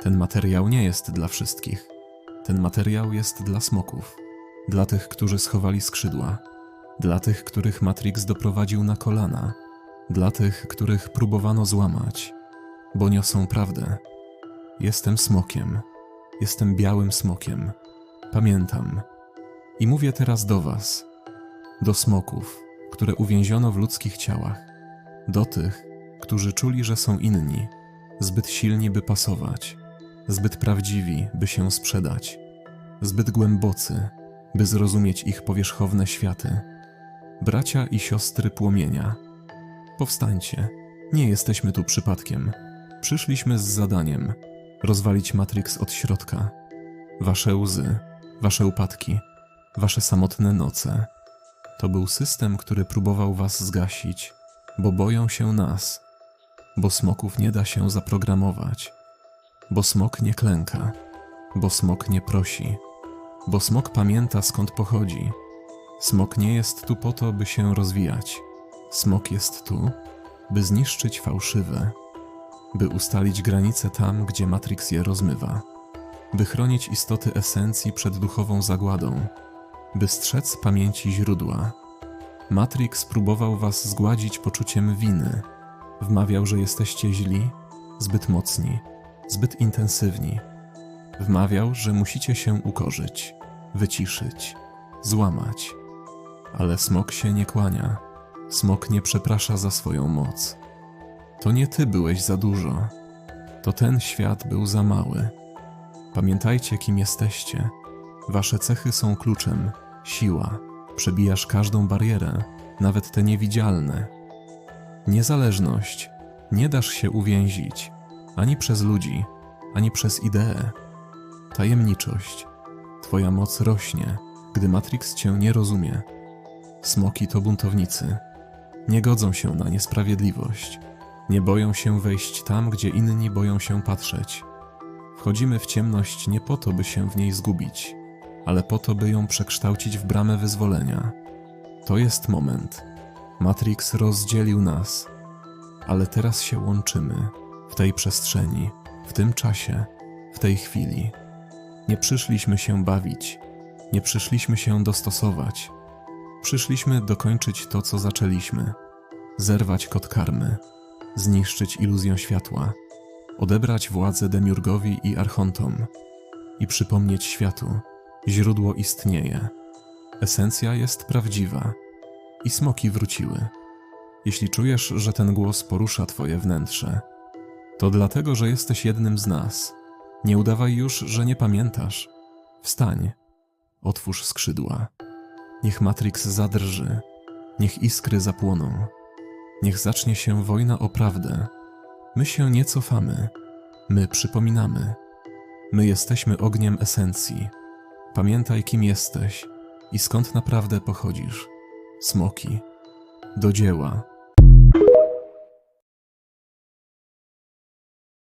Ten materiał nie jest dla wszystkich. Ten materiał jest dla smoków, dla tych, którzy schowali skrzydła, dla tych, których Matrix doprowadził na kolana, dla tych, których próbowano złamać, bo niosą prawdę. Jestem smokiem, jestem białym smokiem. Pamiętam. I mówię teraz do Was, do smoków, które uwięziono w ludzkich ciałach, do tych, którzy czuli, że są inni, zbyt silni, by pasować, zbyt prawdziwi, by się sprzedać, zbyt głębocy, by zrozumieć ich powierzchowne światy. Bracia i siostry płomienia, powstańcie, nie jesteśmy tu przypadkiem. Przyszliśmy z zadaniem rozwalić Matrix od środka. Wasze łzy, wasze upadki, wasze samotne noce. To był system, który próbował was zgasić, bo boją się nas, bo smoków nie da się zaprogramować, bo smok nie klęka, bo smok nie prosi, bo smok pamięta skąd pochodzi. Smok nie jest tu po to, by się rozwijać. Smok jest tu, by zniszczyć fałszywe, by ustalić granice tam, gdzie Matrix je rozmywa, by chronić istoty esencji przed duchową zagładą, by strzec pamięci źródła. Matrix próbował was zgładzić poczuciem winy. Wmawiał, że jesteście źli, zbyt mocni, zbyt intensywni. Wmawiał, że musicie się ukorzyć, wyciszyć, złamać. Ale smok się nie kłania. Smok nie przeprasza za swoją moc. To nie ty byłeś za dużo. To ten świat był za mały. Pamiętajcie, kim jesteście. Wasze cechy są kluczem, siła. Przebijasz każdą barierę, nawet te niewidzialne. Niezależność. Nie dasz się uwięzić ani przez ludzi, ani przez idee. Tajemniczość. Twoja moc rośnie, gdy Matrix cię nie rozumie. Smoki to buntownicy. Nie godzą się na niesprawiedliwość. Nie boją się wejść tam, gdzie inni boją się patrzeć. Wchodzimy w ciemność nie po to, by się w niej zgubić, ale po to, by ją przekształcić w bramę wyzwolenia. To jest moment. Matrix rozdzielił nas, ale teraz się łączymy w tej przestrzeni, w tym czasie, w tej chwili. Nie przyszliśmy się bawić, nie przyszliśmy się dostosować. Przyszliśmy dokończyć to, co zaczęliśmy. Zerwać kod karmy, zniszczyć iluzję światła, odebrać władzę Demiurgowi i Archontom i przypomnieć światu, źródło istnieje. Esencja jest prawdziwa i smoki wróciły. Jeśli czujesz, że ten głos porusza twoje wnętrze, to dlatego, że jesteś jednym z nas. Nie udawaj już, że nie pamiętasz. Wstań, otwórz skrzydła. Niech Matrix zadrży, niech iskry zapłoną, niech zacznie się wojna o prawdę. My się nie cofamy, my przypominamy. My jesteśmy ogniem esencji. Pamiętaj, kim jesteś i skąd naprawdę pochodzisz. Smoki. Do dzieła.